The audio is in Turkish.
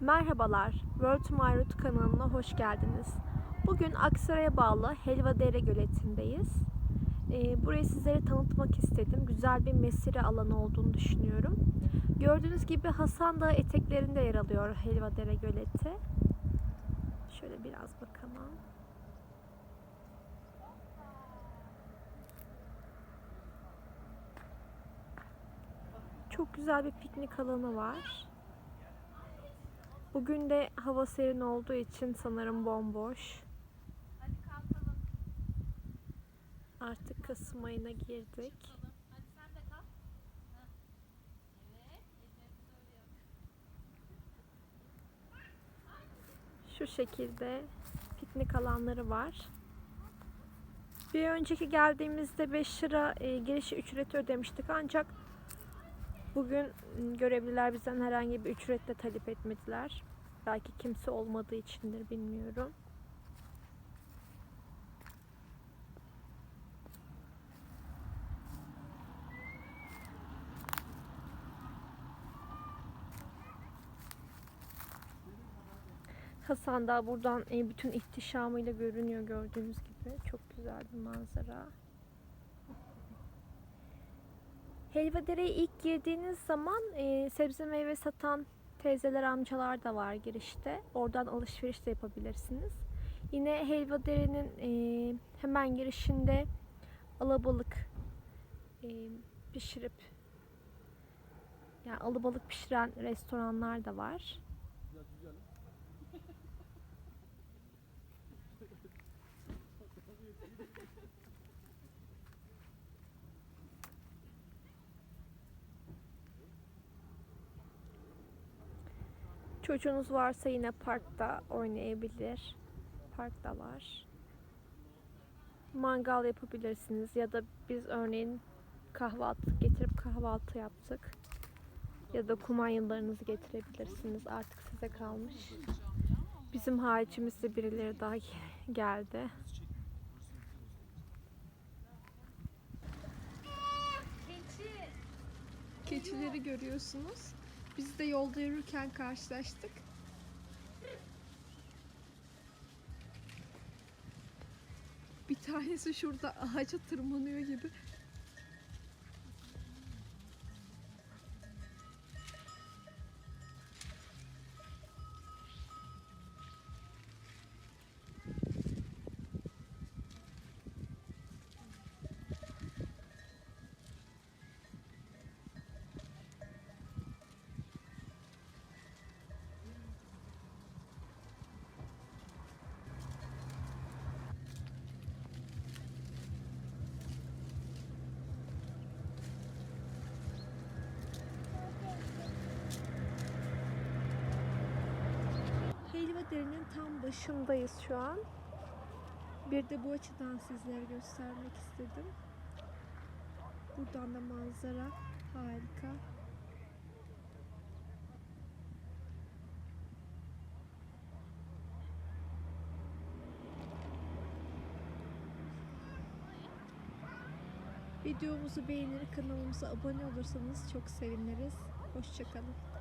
Merhabalar, World to My Root kanalına hoş geldiniz. Bugün Aksaray'a bağlı Helvadere Göleti'ndeyiz. Ee, burayı sizlere tanıtmak istedim. Güzel bir mesire alanı olduğunu düşünüyorum. Gördüğünüz gibi Hasan Dağı eteklerinde yer alıyor Helvadere Göleti. Şöyle biraz bakalım. Çok güzel bir piknik alanı var. Bugün de hava serin olduğu için sanırım bomboş. Artık Kasım ayına girdik. Şu şekilde piknik alanları var. Bir önceki geldiğimizde 5 lira e, giriş ücreti ödemiştik ancak bugün m, görevliler bizden herhangi bir ücretle talep etmediler. Belki kimse olmadığı içindir bilmiyorum. Hasan Dağı buradan e, bütün ihtişamıyla görünüyor gördüğünüz gibi. Çok güzel bir manzara. Helvadere'ye ilk girdiğiniz zaman e, sebze meyve satan teyzeler amcalar da var girişte. Oradan alışveriş de yapabilirsiniz. Yine Helvadere'nin e, hemen girişinde alabalık e, pişirip yani alabalık pişiren restoranlar da var. Çocuğunuz varsa yine parkta oynayabilir. Park da var. Mangal yapabilirsiniz ya da biz örneğin kahvaltı getirip kahvaltı yaptık. Ya da kumanyalarınızı getirebilirsiniz. Artık size kalmış. Bizim haricimizde birileri daha geldi. Keçileri görüyorsunuz. Biz de yolda yürürken karşılaştık. Bir tanesi şurada ağaca tırmanıyor gibi. Helvadere'nin tam başındayız şu an. Bir de bu açıdan sizlere göstermek istedim. Buradan da manzara harika. Videomuzu beğenir, kanalımıza abone olursanız çok seviniriz. Hoşçakalın.